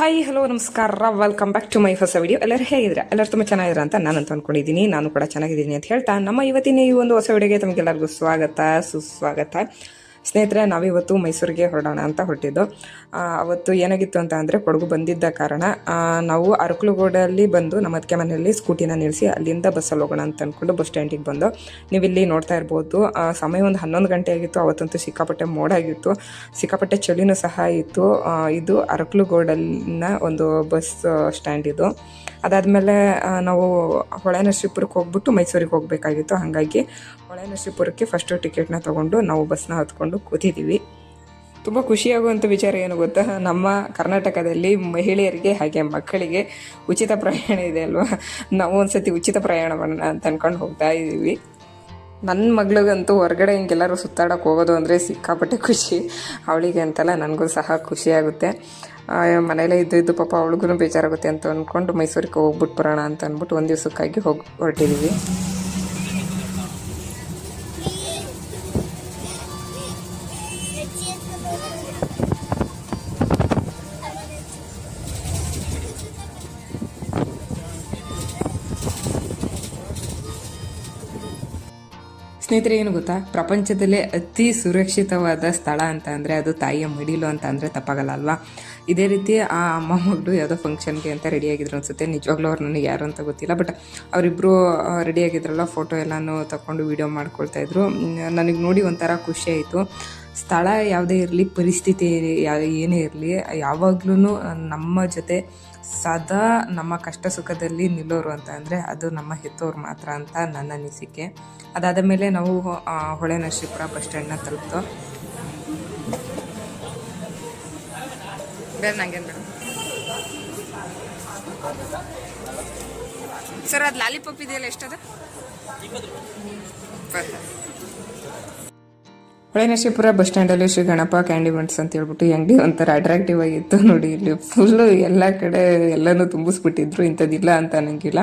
Hi hello ನಮಸ್ಕಾರ. Welcome back to my ಹೊಸ video ಎಲ್ಲರೂ ಹೇಗಿದ್ರೆ ಎಲ್ಲರೂ ತುಂಬ ಚೆನ್ನಾಗಿದ್ರೆ ಅಂತ ನಾನು ಅಂತ ಅಂದ್ಕೊಂಡಿದ್ದೀನಿ ನಾನು ಕೂಡ ಚೆನ್ನಾಗಿದ್ದೀನಿ ಅಂತ ಹೇಳ್ತಾ ನಮ್ಮ ಇವತ್ತಿನ ಈ ಒಂದು ಹೊಸ ವಿಡಿಯೋಗೆ ತಮಗೆಲ್ಲರಿಗೂ ಸ್ವಾಗತ, ಸುಸ್ವಾಗತ. ಸ್ನೇಹಿತರೆ, ನಾವಿವತ್ತು ಮೈಸೂರಿಗೆ ಹೊರಡೋಣ ಅಂತ ಹೊರಟಿದ್ದು. ಅವತ್ತು ಏನಾಗಿತ್ತು ಅಂತ ಅಂದರೆ ಕೊಡಗು ಬಂದಿದ್ದ ಕಾರಣ ನಾವು ಅರಕಲುಗೋಡಲ್ಲಿ ಬಂದು ನಮ್ಮ ಅದಕ್ಕೆ ಮನೆಯಲ್ಲಿ ಸ್ಕೂಟಿನ ನಿಲ್ಲಿಸಿ ಅಲ್ಲಿಂದ ಬಸ್ಸಲ್ಲಿ ಹೋಗೋಣ ಅಂತ ಅಂದ್ಕೊಂಡು ಬಸ್ ಸ್ಟ್ಯಾಂಡಿಗೆ ಬಂದು ನೀವು ಇಲ್ಲಿ ನೋಡ್ತಾ ಇರ್ಬೋದು ಸಮಯ ಒಂದು ಹನ್ನೊಂದು ಗಂಟೆ ಆಗಿತ್ತು, ಅವತ್ತಂತೂ ಸಿಕ್ಕಾಪಟ್ಟೆ ಮೋಡ ಆಗಿತ್ತು, ಸಿಕ್ಕಾಪಟ್ಟೆ ಚಳಿನೂ ಸಹ ಇತ್ತು ಇದು ಅರಕಲುಗೋಡಲ್ಲಿನ ಒಂದು ಬಸ್ ಸ್ಟ್ಯಾಂಡ್ ಇದು. ಅದಾದಮೇಲೆ ನಾವು ಹೊಳೆನರಸೀಪುರಕ್ಕೆ ಹೋಗ್ಬಿಟ್ಟು ಮೈಸೂರಿಗೆ ಹೋಗಬೇಕಾಗಿತ್ತು. ಹಾಗಾಗಿ ಹೊಳೆನರಸೀಪುರಕ್ಕೆ ಫಸ್ಟು ಟಿಕೆಟ್ನ ತೊಗೊಂಡು ನಾವು ಬಸ್ನ ಹತ್ಕೊಂಡು ಕೂತಿದ್ದೀವಿ ತುಂಬ ಖುಷಿಯಾಗುವಂಥ ವಿಚಾರ ಏನು ಗೊತ್ತಾ? ನಮ್ಮ ಕರ್ನಾಟಕದಲ್ಲಿ ಮಹಿಳೆಯರಿಗೆ ಹಾಗೆ ಮಕ್ಕಳಿಗೆ ಉಚಿತ ಪ್ರಯಾಣ ಇದೆ ಅಲ್ವಾ? ನಾವು ಒಂದ್ಸತಿ ಉಚಿತ ಪ್ರಯಾಣ ಮಾಡೋಣ ಅಂತ ಅನ್ಕೊಂಡು ಹೋಗ್ತಾ ಇದ್ದೀವಿ ನನ್ನ ಮಗಳಿಗಂತೂ ಹೊರಗಡೆ ಹಿಂಗೆಲ್ಲರೂ ಸುತ್ತಾಡೋಕೆ ಹೋಗೋದು ಅಂದರೆ ಸಿಕ್ಕಾಪಟ್ಟೆ ಖುಷಿ. ಅವಳಿಗೆ ಅಂತಲ್ಲ ನನಗೂ ಸಹ ಖುಷಿಯಾಗುತ್ತೆ ಮನೇಲೇ ಇದ್ದು ಇದ್ದು ಪಾಪ ಅವಳಿಗೂ ಬೇಜಾರಾಗುತ್ತೆ ಅಂತ ಅಂದ್ಕೊಂಡು ಮೈಸೂರಿಗೆ ಹೋಗ್ಬಿಟ್ಟು ಬರೋಣ ಅಂತ ಅಂದ್ಬಿಟ್ಟು ಒಂದು ದಿವಸಕ್ಕಾಗಿ ಹೋಗಿ ಹೊರಟಿದ್ದೀವಿ ಸ್ನೇಹಿತರೆ, ಏನು ಗೊತ್ತಾ? ಪ್ರಪಂಚದಲ್ಲೇ ಅತಿ ಸುರಕ್ಷಿತವಾದ ಸ್ಥಳ ಅಂತ ಅಂದರೆ ಅದು ತಾಯಿಯ ಮಡಿಲು ಅಂತ ಅಂದರೆ ತಪ್ಪಾಗಲ್ಲ ಅಲ್ವಾ? ಇದೇ ರೀತಿ ಆ ಅಮ್ಮ ಮಗಳು ಯಾವುದೋ ಫಂಕ್ಷನ್ಗೆ ಅಂತ ರೆಡಿಯಾಗಿದ್ರು ಅನ್ಸುತ್ತೆ. ನಿಜವಾಗ್ಲೂ ಅವ್ರು ನನಗೆ ಯಾರು ಅಂತ ಗೊತ್ತಿಲ್ಲ ಬಟ್ ಅವರಿಬ್ಬರು ರೆಡಿಯಾಗಿದ್ರಲ್ಲ ಫೋಟೋ ಎಲ್ಲನೂ ತಗೊಂಡು ವೀಡಿಯೋ ಮಾಡ್ಕೊಳ್ತಾ ಇದ್ರು. ನನಗೆ ನೋಡಿ ಒಂಥರ ಖುಷಿ ಆಯಿತು. ಸ್ಥಳ ಯಾವುದೇ ಇರಲಿ, ಪರಿಸ್ಥಿತಿ ಏನೇ ಇರಲಿ ಯಾವಾಗ್ಲೂ ನಮ್ಮ ಜೊತೆ ಸದಾ ನಮ್ಮ ಕಷ್ಟ ಸುಖದಲ್ಲಿ ನಿಲ್ಲೋರು ಅಂತ ಅಂದರೆ ಅದು ನಮ್ಮ ಹೆತ್ತೋರು ಮಾತ್ರ ಅಂತ ನನ್ನ ಅನಿಸಿಕೆ. ಅದಾದ ಮೇಲೆ ನಾವು ಹೊಳೆ ನರಸೀಪುರ ಬಸ್ ಸ್ಟ್ಯಾಂಡ್ನ ತಲುಪ್ತು. ಬೇರೆ ಸರ್, ಅದು ಲಾಲಿಪಾಪ್ ಇದೆಯಲ್ಲ ಎಷ್ಟದ? ಹೊಳೆ ನರಸೀಪುರ ಬಸ್ ಸ್ಟ್ಯಾಂಡಲ್ಲಿ ಶ್ರೀ ಗಣಪ ಕ್ಯಾಂಡಿ ಮಂಟ್ಸ್ ಅಂತ ಹೇಳ್ಬಿಟ್ಟು ಈ ಅಂಗಡಿ ಒಂಥರ ಅಟ್ರಾಕ್ಟಿವ್ ಆಗಿತ್ತು ನೋಡಿ ಇಲ್ಲಿ ಫುಲ್ಲು ಎಲ್ಲ ಕಡೆ ಎಲ್ಲನೂ ತುಂಬಿಸ್ಬಿಟ್ಟಿದ್ರು, ಇಂಥದ್ದಿಲ್ಲ ಅಂತ ಅನ್ನಂಗಿಲ್ಲ.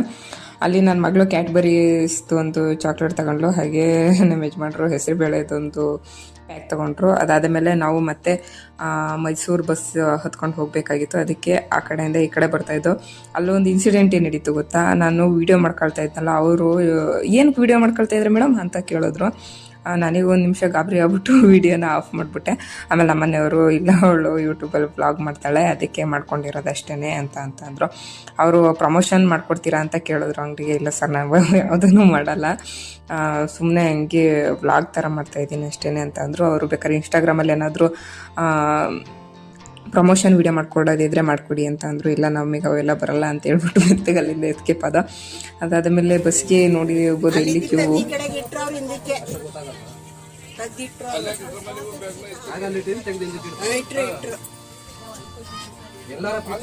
ಅಲ್ಲಿ ನನ್ನ ಮಗಳು ಕ್ಯಾಡ್ಬರೀಸ್ದು ಒಂದು ಚಾಕ್ಲೇಟ್ ತಗೊಂಡ್ಲು ಹಾಗೆ ನಮ್ಮ ಯಜಮಾನ್ರು ಹೆಸರು ಬೇಳೆದೊಂದು ಪ್ಯಾಕ್ ತೊಗೊಂಡ್ರು. ಅದಾದ ಮೇಲೆ ನಾವು ಮತ್ತೆ ಮೈಸೂರು ಬಸ್ ಹತ್ಕೊಂಡು ಹೋಗಬೇಕಾಗಿತ್ತು. ಅದಕ್ಕೆ ಆ ಕಡೆಯಿಂದ ಈ ಕಡೆ ಬರ್ತಾಯಿದ್ದು ಅಲ್ಲೊಂದು ಇನ್ಸಿಡೆಂಟ್ ಏನು ನಡೀತು ಗೊತ್ತಾ? ನಾನು ವೀಡಿಯೋ ಮಾಡ್ಕೊಳ್ತಾ ಇದ್ನಲ್ಲ, ಅವರು ಏನಕ್ಕೆ ವೀಡಿಯೋ ಮಾಡ್ಕೊಳ್ತಾ ಇದ್ರೆ ಮೇಡಮ್? ಅಂತ ಕೇಳಿದ್ರು. ನನಗೆ ಒಂದು ನಿಮಿಷ ಗಾಬರಿ ಆಗ್ಬಿಟ್ಟು ವೀಡಿಯೋನ ಆಫ್ ಮಾಡಿಬಿಟ್ಟೆ. ಆಮೇಲೆ ನಮ್ಮ ಮನೆಯವರು ಇಲ್ಲ ಅವಳು ಯೂಟ್ಯೂಬಲ್ಲಿ ಬ್ಲಾಗ್ ಮಾಡ್ತಾಳೆ, ಅದಕ್ಕೆ ಮಾಡ್ಕೊಂಡಿರೋದಷ್ಟೇ ಅಂತ ಅಂತಂದರು ಅವರು ಪ್ರಮೋಷನ್ ಮಾಡ್ಕೊಡ್ತೀರಾ ಅಂತ ಕೇಳಿದ್ರು ಅಂಗಡಿಗೆ, ಇಲ್ಲ ಸರ್ ನಾವು ಯಾವುದನ್ನು ಮಾಡಲ್ಲ. ಸುಮ್ಮನೆ ಹಂಗೆ ವ್ಲಾಗ್ ಥರ ಮಾಡ್ತಾ ಇದ್ದೀನಿ ಅಷ್ಟೇ ಅಂತಂದರು ಅವರು ಬೇಕಾದ್ರೆ ಇನ್ಸ್ಟಾಗ್ರಾಮಲ್ಲಿ ಏನಾದರೂ ಪ್ರಮೋಷನ್ ವಿಡಿಯೋ ಮಾಡ್ಕೊಡೋದಿದ್ರೆ ಮಾಡ್ಕೊಡಿ ಅಂತ ಅಂದರು. ಇಲ್ಲ ನಮಗೆ ಅವೆಲ್ಲ ಬರಲ್ಲ ಅಂತ ಹೇಳ್ಬಿಟ್ಟು ಮತ್ತೆ ಅಲ್ಲಿಂದ ಎದಕ್ಕೆ ಪದ. ಅದಾದ ಮೇಲೆ ಬಸ್ಗೆ ನೋಡಿ ಹೋಗ್ಬೋದು ಇಲ್ಲಿ ಕ್ಯೂ.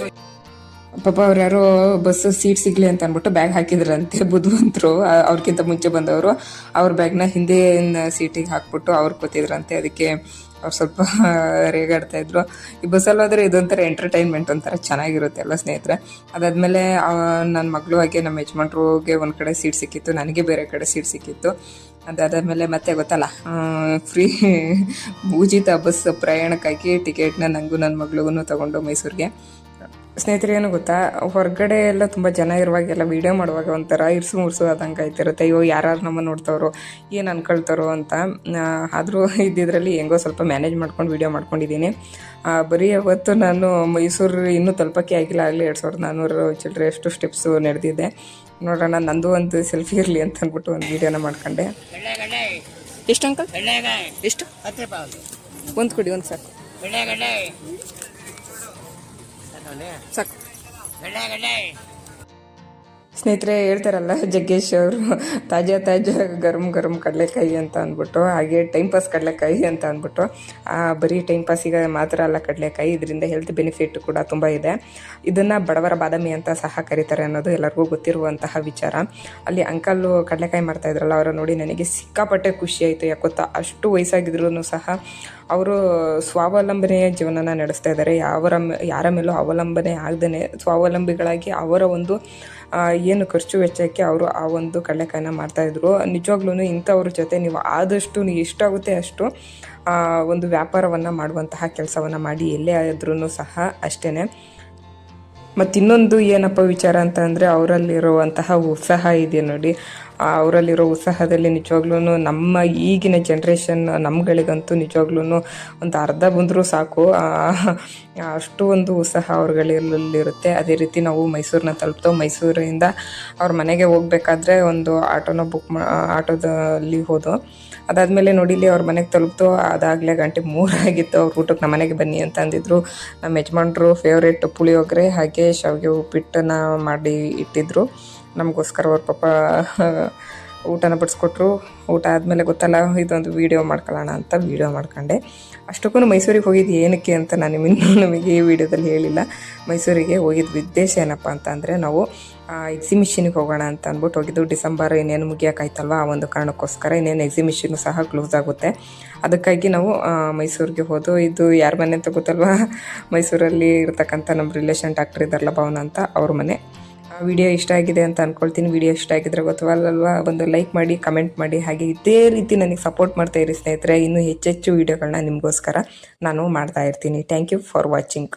ಈ ಪಾಪ ಅವ್ರು ಯಾರೋ ಬಸ್ ಸೀಟ್ ಸಿಗ್ಲಿ ಅಂತ ಅಂದ್ಬಿಟ್ಟು ಬ್ಯಾಗ್ ಹಾಕಿದ್ರಂತೆ ಬುದ್ಧಿವಂತರು ಅವ್ರಿಗಿಂತ ಮುಂಚೆ ಬಂದವರು. ಅವ್ರ ಬ್ಯಾಗ್ನ ಹಿಂದೆ ಸೀಟಿಗೆ ಹಾಕ್ಬಿಟ್ಟು ಅವ್ರು ಕೂತಿದ್ರಂತೆ. ಅದಕ್ಕೆ ಅವ್ರು ಸ್ವಲ್ಪ ರೇಗಾಡ್ತಾ ಇದ್ರು. ಈ ಬಸ್ಸಲ್ಲಿ ಹೋದ್ರೆ ಇದೊಂಥರ ಎಂಟರ್ಟೈನ್ಮೆಂಟ್ ಒಂಥರ ಚೆನ್ನಾಗಿರುತ್ತೆ ಎಲ್ಲ ಸ್ನೇಹಿತರೆ? ಅದಾದಮೇಲೆ ನನ್ನ ಮಗಳು ಹಾಗೆ ನಮ್ಮ ಯಜಮಾನ್ರಿಗೆ ಒಂದು ಕಡೆ ಸೀಟ್ ಸಿಕ್ಕಿತ್ತು. ನನಗೆ ಬೇರೆ ಕಡೆ ಸೀಟ್ ಸಿಕ್ಕಿತ್ತು. ಅದಾದಮೇಲೆ ಮತ್ತೆ ಗೊತ್ತಲ್ಲ ಫ್ರೀ ಉಚಿತ ಬಸ್ ಪ್ರಯಾಣಕ್ಕಾಗಿ ಟಿಕೆಟ್ನ ನನಗೂ ನನ್ನ ಮಗಳಿಗೂ ತಗೊಂಡು ಮೈಸೂರಿಗೆ. ಸ್ನೇಹಿತರೆ ಏನು ಗೊತ್ತಾ? ಹೊರಗಡೆ ಎಲ್ಲ ತುಂಬ ಜನ ಇರುವಾಗೆಲ್ಲ ವೀಡಿಯೋ ಮಾಡುವಾಗ ಒಂಥರ ಇರ್ಸು ಮುರ್ಸು ಆದಂಗೆ ಆಯ್ತಿರುತ್ತೆ. ಅಯ್ಯೋ ಯಾರು ನಮ್ಮ ನೋಡ್ತಾರೋ ಏನು ಅನ್ಕೊಳ್ತಾರೋ ಅಂತ. ಆದರೂ ಇದ್ದಿದ್ರಲ್ಲಿ ಹೆಂಗೋ ಸ್ವಲ್ಪ ಮ್ಯಾನೇಜ್ ಮಾಡ್ಕೊಂಡು ವೀಡಿಯೋ ಮಾಡ್ಕೊಂಡಿದ್ದೀನಿ. ಬರೀ ಅವತ್ತು ನಾನು ಮೈಸೂರು ಇನ್ನೂ ತಲುಪಕ್ಕೆ ಆಗಿಲ್ಲ. ಆಗಲಿ ಎರಡು ಸಾವಿರದ ನಾನ್ನೂರು ಚಿಲ್ಲರೆ ಎಷ್ಟು ಸ್ಟೆಪ್ಸು ನಡೆದಿದೆ ನೋಡೋಣ ನಂದು ಒಂದು ಸೆಲ್ಫಿ ಇರಲಿ ಅಂತ ಅಂದ್ಬಿಟ್ಟು ಒಂದು ವೀಡಿಯೋನ ಮಾಡ್ಕೊಂಡೆ. ಎಷ್ಟು ಅಂಕಲ್? ಎಷ್ಟು? ಒಂದು ಕೊಡಿ ಒಂದು ಸಾಕು. ಸಾಕು. ಸ್ನೇಹಿತರೆ ಹೇಳ್ತಾರಲ್ಲ, ಜಗ್ಗೇಶ್ ಅವರು, ತಾಜಾ ತಾಜಾ ಗರಂ ಗರಂ ಕಡಲೆಕಾಯಿ ಅಂತ ಅಂದ್ಬಿಟ್ಟು, ಹಾಗೆ ಟೈಮ್ ಪಾಸ್ ಕಡಲೆಕಾಯಿ ಅಂತ ಅಂದ್ಬಿಟ್ಟು ಬರೀ ಟೈಮ್ ಪಾಸಿಗೆ ಮಾತ್ರ ಅಲ್ಲ ಕಡಲೆಕಾಯಿ, ಇದರಿಂದ ಹೆಲ್ತ್ ಬೆನಿಫಿಟ್ ಕೂಡ ತುಂಬ ಇದೆ. ಇದನ್ನು ಬಡವರ ಬಾದಾಮಿ ಅಂತ ಸಹ ಕರೀತಾರೆ ಅನ್ನೋದು ಎಲ್ಲರಿಗೂ ಗೊತ್ತಿರುವಂತಹ ವಿಚಾರ. ಅಲ್ಲಿ ಅಂಕಲ್ಲು ಕಡಲೆಕಾಯಿ ಮಾಡ್ತಾ ಇದ್ರಲ್ಲ, ಅವರ ನೋಡಿ ನನಗೆ ಸಿಕ್ಕಾಪಟ್ಟೆ ಖುಷಿ ಆಯಿತು. ಯಾಕೊತ್ತಾ ಅಷ್ಟು ವಯಸ್ಸಾಗಿದ್ರೂ ಸಹ ಅವರು ಸ್ವಾವಲಂಬನೆಯ ಜೀವನನ ನಡೆಸ್ತಾ ಇದ್ದಾರೆ. ಯಾವರ ಯಾರ ಮೇಲೂ ಅವಲಂಬನೆ ಆಗದೇ ಸ್ವಾವಲಂಬಿಗಳಾಗಿ ಅವರ ಒಂದು ಏನು ಖರ್ಚು ವೆಚ್ಚಕ್ಕೆ ಅವರು ಆ ಒಂದು ಕಡಲೆಕಾಯಿನ ಮಾಡ್ತಾಯಿದ್ರು ನಿಜವಾಗ್ಲೂ ಇಂಥವ್ರ ಜೊತೆ ನೀವು ಆದಷ್ಟು ನೀವು ಎಷ್ಟಾಗುತ್ತೆ ಅಷ್ಟು ಒಂದು ವ್ಯಾಪಾರವನ್ನು ಮಾಡುವಂತಹ ಕೆಲಸವನ್ನು ಮಾಡಿ ಎಲ್ಲೇ ಆದ್ರೂ ಸಹ ಅಷ್ಟೇ ಮತ್ತಿನ್ನೊಂದು ಏನಪ್ಪ ವಿಚಾರ ಅಂತ ಅಂದರೆ ಅವರಲ್ಲಿರುವಂತಹ ಉತ್ಸಾಹ ಇದೆ ನೋಡಿ. ಅವರಲ್ಲಿರೋ ಉತ್ಸಾಹದಲ್ಲಿ ನಿಜವಾಗ್ಲೂ ನಮ್ಮ ಈಗಿನ ಜನ್ರೇಷನ್ ನಮ್ಗಳಿಗಂತೂ ನಿಜವಾಗ್ಲೂ ಒಂದು ಅರ್ಧ ಬಂದರೂ ಸಾಕು. ಅಷ್ಟು ಒಂದು ಉತ್ಸಾಹ ಅವ್ರಗಳಿರಲಿರುತ್ತೆ ಅದೇ ರೀತಿ ನಾವು ಮೈಸೂರನ್ನ ತಲುಪ್ತೇವೆ. ಮೈಸೂರಿಂದ ಅವ್ರ ಮನೆಗೆ ಹೋಗ್ಬೇಕಾದ್ರೆ ಒಂದು ಆಟೋನ ಬುಕ್ ಆಟೋದಲ್ಲಿ ಹೋದೋ. ಅದಾದಮೇಲೆ ನೋಡಿಲಿ ಅವ್ರ ಮನೆಗೆ ತಲುಪ್ತು. ಅದಾಗಲೇ ಗಂಟೆ ಮೂರಾಗಿತ್ತು ಅವ್ರ ಊಟಕ್ಕೆ ನಮ್ಮ ಮನೆಗೆ ಬನ್ನಿ ಅಂತ ಅಂದಿದ್ರು. ನಮ್ಮ ಯಜಮಾನ್ರು ಫೇವ್ರೇಟ್ ಪುಳಿಯೋಗರೆ ಹಾಗೆ ಶಾವಿಗೆ ಉಪ್ಪಿಟ್ಟನ್ನು ಮಾಡಿ ಇಟ್ಟಿದ್ರು. ನಮಗೋಸ್ಕರ ಅವ್ರ ಪಾಪ ಊಟನ ಬಡಿಸ್ಕೊಟ್ರು. ಊಟ ಆದಮೇಲೆ ಗೊತ್ತಲ್ಲ, ಇದೊಂದು ವೀಡಿಯೋ ಮಾಡ್ಕೊಳ್ಳೋಣ ಅಂತ ವೀಡಿಯೋ ಮಾಡ್ಕೊಂಡೆ. ಅಷ್ಟಕ್ಕೂ ಮೈಸೂರಿಗೆ ಹೋಗಿದ್ದು, ಏನಕ್ಕೆ ಅಂತ ನಾನು ಇನ್ನೂ ನಮಗೆ ಈ ವಿಡಿಯೋದಲ್ಲಿ ಹೇಳಿಲ್ಲ. ಮೈಸೂರಿಗೆ ಹೋಗಿದ್ದು ಉದ್ದೇಶ ಏನಪ್ಪ ಅಂತ ಅಂದರೆ ನಾವು ಎಕ್ಸಿಬಿಷನ್ಗೆ ಹೋಗೋಣ ಅಂತ ಅಂದ್ಬಿಟ್ಟು ಹೋಗಿದ್ದು. ಡಿಸೆಂಬರ್ ಇನ್ನೇನು ಮುಗಿಯೋಕ್ಕಾಯ್ತಲ್ವ ಆ ಒಂದು ಕಾರಣಕ್ಕೋಸ್ಕರ ಇನ್ನೇನು ಎಕ್ಸಿಬಿಷನ್ ಸಹ ಕ್ಲೋಸ್ ಆಗುತ್ತೆ. ಅದಕ್ಕಾಗಿ ನಾವು ಮೈಸೂರಿಗೆ ಹೋದು, ಇದು ಯಾರ ಮನೆ ಅಂತ ಗೊತ್ತಲ್ವಾ? ಮೈಸೂರಲ್ಲಿ ಇರ್ತಕ್ಕಂಥ ನಮ್ಮ ರಿಲೇಷನ್ ಡಾಕ್ಟರ್ ಇದ್ದಾರಲ್ಲ ಭವನ ಅಂತ, ಅವ್ರ ಮನೆ. ವಿಡಿಯೋ ಇಷ್ಟ ಆಗಿದೆ ಅಂತ ಅನ್ಕೊಳ್ತೀನಿ. ವಿಡಿಯೋ ಇಷ್ಟ ಆಗಿದ್ರೆ ಗೊತ್ತವಲ್ಲಲ್ವಾ? ಒಂದು ಲೈಕ್ ಮಾಡಿ ಕಮೆಂಟ್ ಮಾಡಿ. ಹಾಗೆ ಇದೇ ರೀತಿ ನನಗೆ ಸಪೋರ್ಟ್ ಮಾಡ್ತಾ ಇರಿ ಸ್ನೇಹಿತರೆ. ಇನ್ನೂ ಹೆಚ್ಚೆಚ್ಚು ವಿಡಿಯೋಗಳನ್ನ ನಿಮಗೋಸ್ಕರ ನಾನು ಮಾಡ್ತಾ ಇರ್ತೀನಿ. Thank you for watching